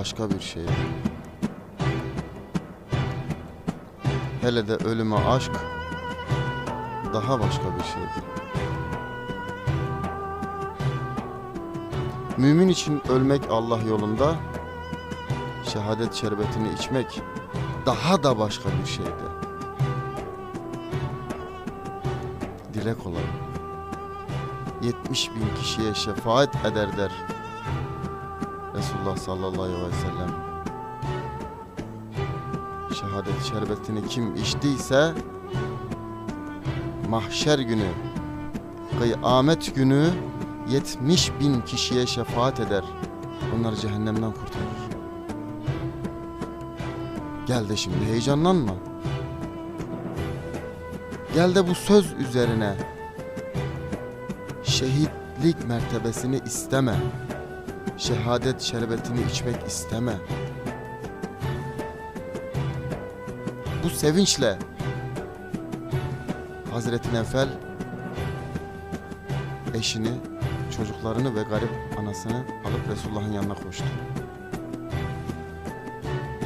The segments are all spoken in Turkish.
başka bir şeydi. Hele de ölüme aşk daha başka bir şeydi. Mümin için ölmek Allah yolunda, şehadet şerbetini içmek daha da başka bir şeydi. Dile kolay. 70 bin kişiye şefaat eder der Resulullah sallallahu aleyhi ve sellem. Şehadet şerbetini kim içtiyse mahşer günü, kıyamet günü 70 bin kişiye şefaat eder. Onları cehennemden kurtarır. Gel de şimdi heyecanlanma. Gel de bu söz üzerine şehitlik mertebesini isteme. Şehadet şerbetini içmek isteme. Bu sevinçle Hazreti Nefel eşini, çocuklarını ve garip anasını alıp Resulullah'ın yanına koştu.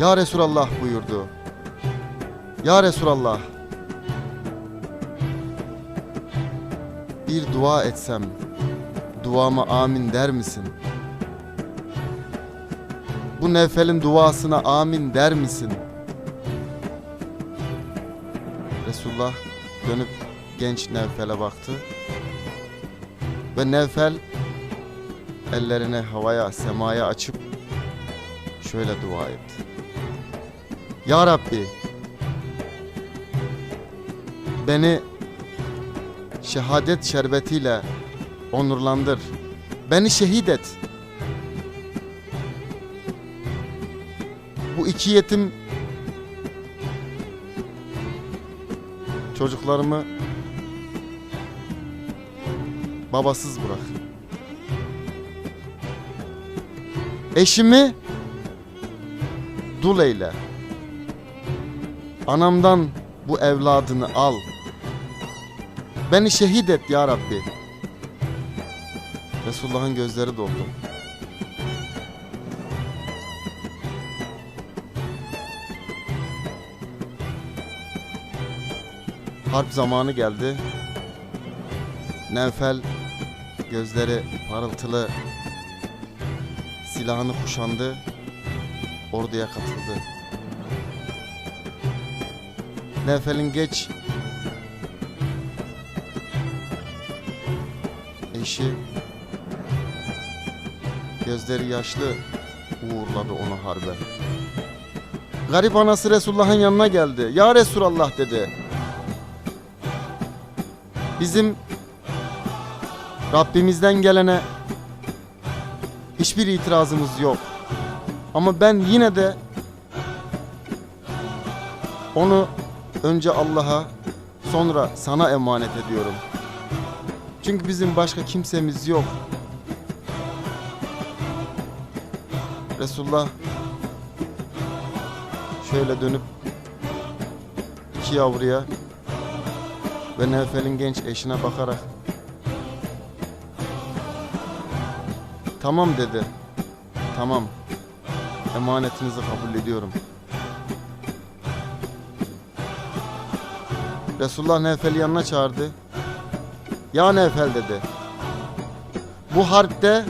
Ya Resulallah buyurdu. Ya Resulallah bir dua etsem duama amin der misin? Bu Nefel'in duasına amin der misin? Resulullah dönüp genç Nevfel'e baktı. Ve Nevfel ellerini havaya, semaya açıp şöyle dua etti. Ya Rabbi beni şehadet şerbetiyle onurlandır. Beni şehit et. Bu iki yetim çocuklarımı babasız bırak. Eşimi dul eyle. Anamdan bu evladını al. Beni şehit et ya Rabbi. Resulullah'ın gözleri doldu. Harp zamanı geldi. Nevfel gözleri parıltılı silahını kuşandı. Orduya katıldı. Nevfel'in geç eşi gözleri yaşlı uğurladı onu harbe. Garip anası Resulullah'ın yanına geldi. Ya Resulallah dedi. Bizim Rabbimizden gelene hiçbir itirazımız yok. Ama ben yine de onu önce Allah'a sonra sana emanet ediyorum. Çünkü bizim başka kimsemiz yok. Resulullah şöyle dönüp iki yavruya ve Nevfel'in genç eşine bakarak Tamam dedi. Tamam. Emanetinizi kabul ediyorum. Resulullah Nevfel'i yanına çağırdı. Ya Nevfel dedi. Bu harpte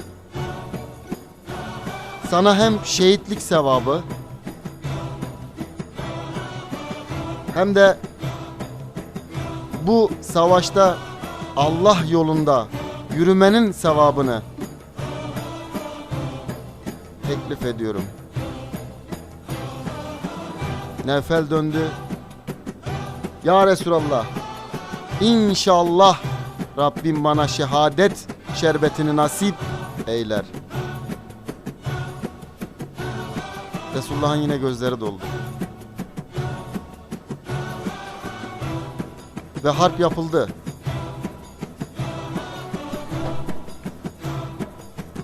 sana hem şehitlik sevabı hem de bu savaşta Allah yolunda yürümenin sevabını teklif ediyorum. Nevfel döndü. Ya Resulallah İnşallah Rabbim bana şehadet şerbetini nasip eyler. Resulullah'ın yine gözleri doldu. Ve harp yapıldı.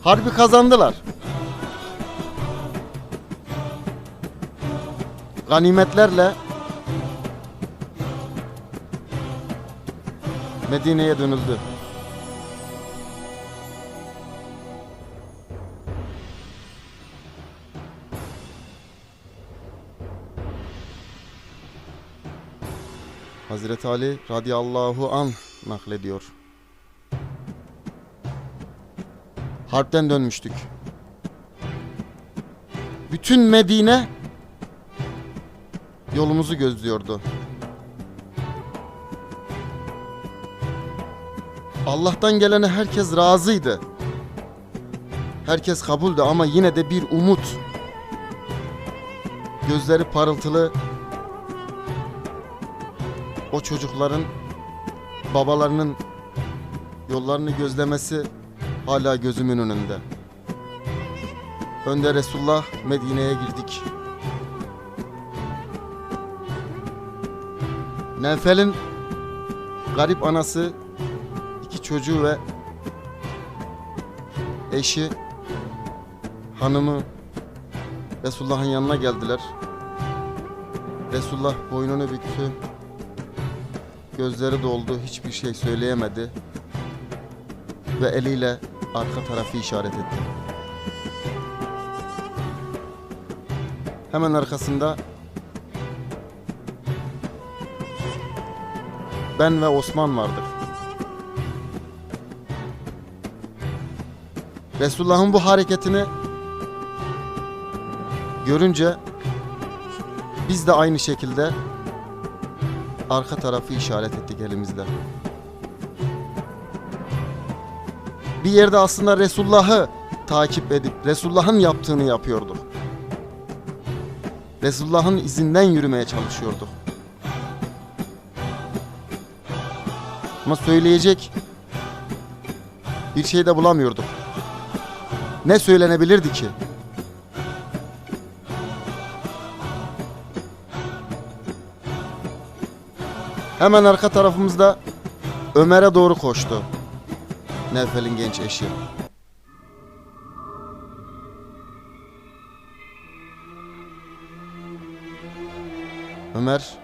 Harbi kazandılar. Ganimetlerle Medine'ye dönüldü. Hazreti Ali radıyallahu an naklediyor. Harpten dönmüştük. Bütün Medine yolumuzu gözlüyordu. Allah'tan gelene herkes razıydı. Herkes kabuldü ama yine de bir umut. Gözleri parıltılı. Çocukların babalarının yollarını gözlemesi hala gözümün önünde. Önde Resulullah Medine'ye girdik. Nevfel'in garip anası, iki çocuğu ve eşi, hanımı Resulullah'ın yanına geldiler. Resulullah boynunu büktü. Gözleri doldu, hiçbir şey söyleyemedi. Ve eliyle arka tarafı işaret etti. Hemen arkasında ben ve Osman vardık. Resulullah'ın bu hareketini görünce biz de aynı şekilde arka tarafı işaret ettik elimizle. Bir yerde aslında Resulullah'ı takip edip Resulullah'ın yaptığını yapıyorduk. Resulullah'ın izinden yürümeye çalışıyorduk. Ama söyleyecek bir şey de bulamıyorduk. Ne söylenebilirdi ki? Hemen arka tarafımızda Ömer'e doğru koştu. Nevfel'in genç eşi. Ömer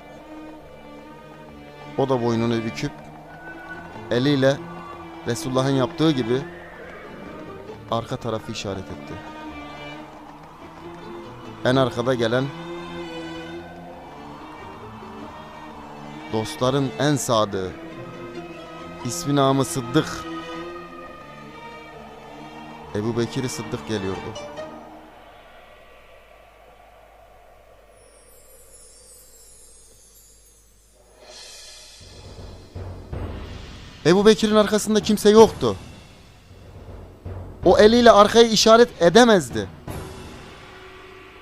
o da boynunu büküp eliyle Resulullah'ın yaptığı gibi arka tarafı işaret etti. En arkada gelen dostların en sadığı ismi namı Sıddık Ebu Bekir Sıddık geliyordu. Ebu Bekir'in arkasında kimse yoktu. O eliyle arkaya işaret edemezdi.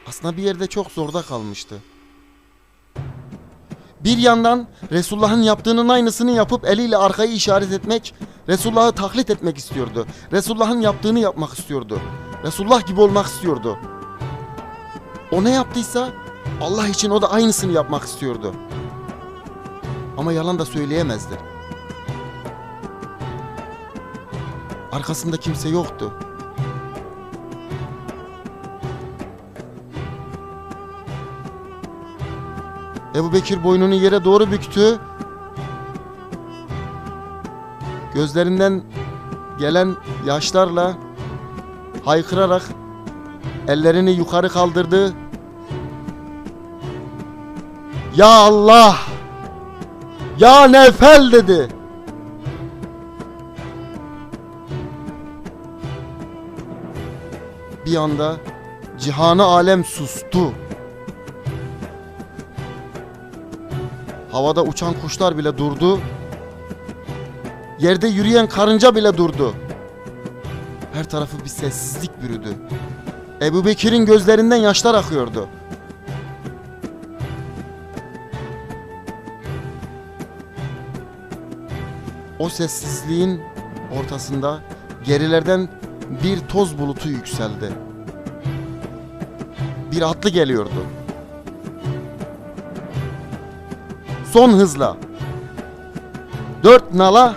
Aslında bir yerde çok zorda kalmıştı. Bir yandan Resulullah'ın yaptığının aynısını yapıp eliyle arkayı işaret etmek, Resulullah'ı taklit etmek istiyordu. Resulullah'ın yaptığını yapmak istiyordu. Resulullah gibi olmak istiyordu. O ne yaptıysa Allah için o da aynısını yapmak istiyordu. Ama yalan da söyleyemezdi. Arkasında kimse yoktu. Ebu Bekir boynunu yere doğru büktü. Gözlerinden gelen yaşlarla haykırarak ellerini yukarı kaldırdı. Ya Allah! Ya Nefel dedi. Bir anda cihanı alem sustu. Havada uçan kuşlar bile durdu. Yerde yürüyen karınca bile durdu. Her tarafı bir sessizlik bürüdü. Ebu Bekir'in gözlerinden yaşlar akıyordu. O sessizliğin ortasında gerilerden bir toz bulutu yükseldi. Bir atlı geliyordu. Son hızla. Dört nala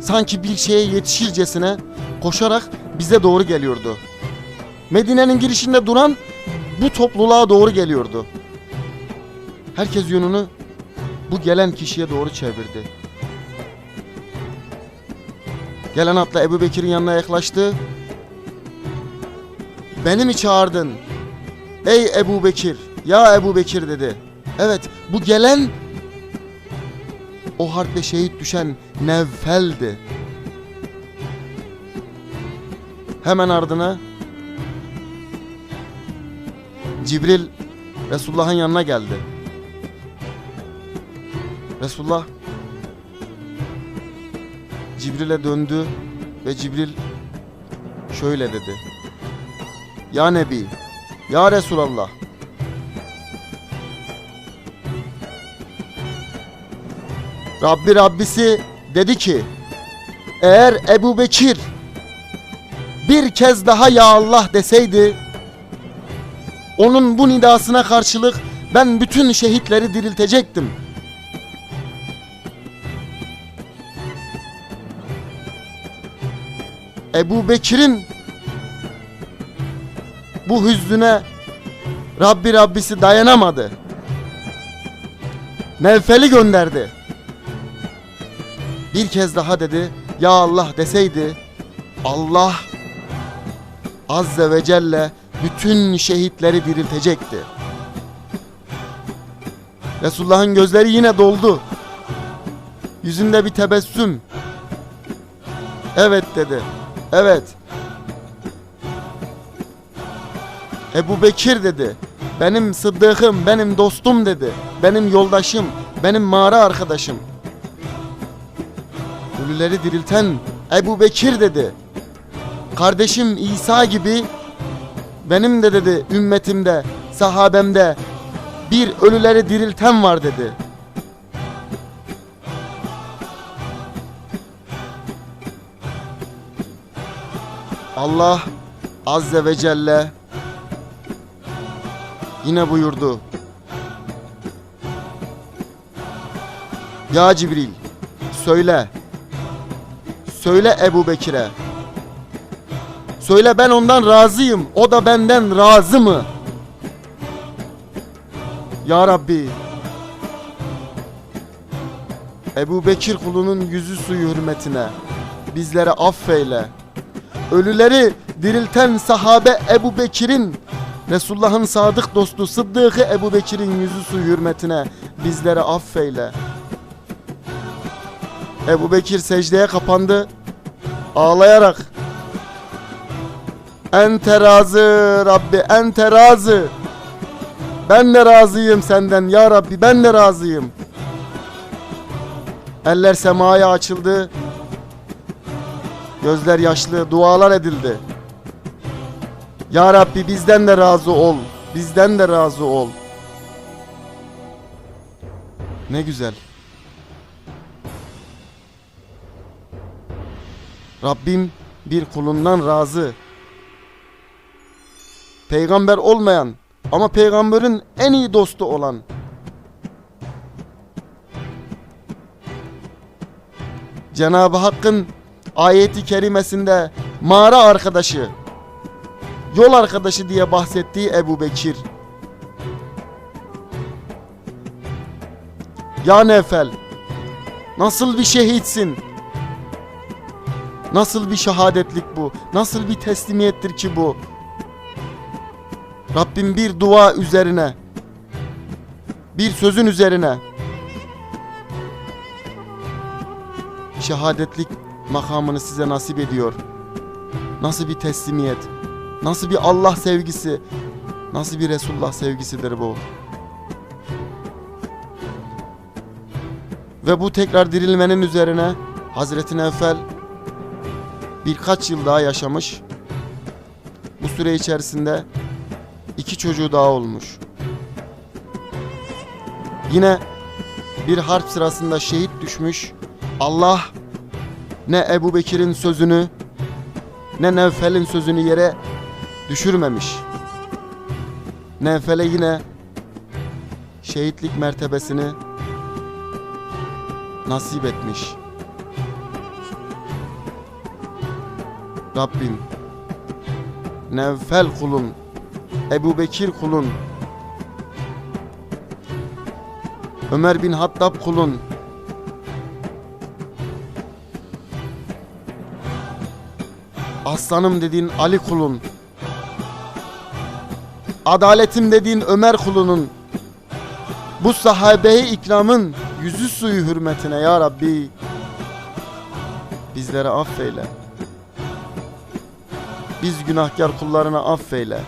sanki bir şeye yetişircesine koşarak bize doğru geliyordu. Medine'nin girişinde duran bu topluluğa doğru geliyordu. Herkes yönünü bu gelen kişiye doğru çevirdi. Gelen atla Ebu Bekir'in yanına yaklaştı. Beni mi çağırdın? Ey Ebu Bekir, ya Ebu Bekir dedi. Evet, bu gelen o harpte şehit düşen Nevfel'di. Hemen ardına Cibril Resulullah'ın yanına geldi. Resulullah Cibril'e döndü ve Cibril şöyle dedi. Ya Nebi, Ya Resulallah. Rabbi Rabbisi dedi ki eğer Ebu Bekir bir kez daha ya Allah deseydi onun bu nidasına karşılık ben bütün şehitleri diriltecektim. Ebu Bekir'in bu hüznüne Rabbi Rabbisi dayanamadı. Nevfel'i gönderdi. Bir kez daha dedi ya Allah deseydi Allah Azze ve Celle bütün şehitleri diriltecekti. Resulullah'ın gözleri yine doldu. Yüzünde bir tebessüm. Evet dedi. Evet. Ebu Bekir dedi. Benim sıddıkım, benim dostum dedi. Benim yoldaşım, benim mağara arkadaşım. Ölüleri dirilten Ebu Bekir dedi. Kardeşim İsa gibi benim de dedi ümmetimde, sahabemde bir ölüleri dirilten var dedi. Allah Azze ve Celle yine buyurdu. Ya Cibril söyle. Söyle Ebu Bekir'e. Söyle ben ondan razıyım. O da benden razı mı? Ya Rabbi. Ebu Bekir kulunun yüzü suyu hürmetine bizlere affeyle. Ölüleri dirilten sahabe Ebu Bekir'in Resulullah'ın sadık dostu Sıddık'ı Ebu Bekir'in yüzü suyu hürmetine bizlere affeyle. Ebu Bekir secdeye kapandı. Ağlayarak Ente razı Rabbi ente razı. Ben de razıyım senden ya Rabbi ben de razıyım. Eller semaya açıldı. Gözler yaşlı dualar edildi. Ya Rabbi bizden de razı ol. Bizden de razı ol. Ne güzel. Rabbim bir kulundan razı. Peygamber olmayan ama peygamberin en iyi dostu olan Cenab-ı Hakk'ın ayeti kerimesinde mağara arkadaşı, yol arkadaşı diye bahsettiği Ebu Bekir. Ya Nefel, nasıl bir şehitsin? Nasıl bir şehadetlik bu? Nasıl bir teslimiyettir ki bu? Rabbim bir dua üzerine, bir sözün üzerine şehadetlik makamını size nasip ediyor. Nasıl bir teslimiyet, nasıl bir Allah sevgisi, nasıl bir Resulullah sevgisidir bu. Ve bu tekrar dirilmenin üzerine Hazreti Nevfel birkaç yıl daha yaşamış. Bu süre içerisinde iki çocuğu daha olmuş. Yine bir harp sırasında şehit düşmüş. Allah ne Ebu Bekir'in sözünü ne Nevfel'in sözünü yere düşürmemiş. Nevfel'e yine şehitlik mertebesini nasip etmiş. Rabbim. Nevfel kulun Ebu Bekir kulun Ömer bin Hattab kulun. Aslanım dediğin Ali kulun. Adaletim dediğin Ömer kulunun. Bu sahabe-i ikramın yüzü suyu hürmetine ya Rabbi. Bizleri affeyle. Biz günahkar kullarına affeyle.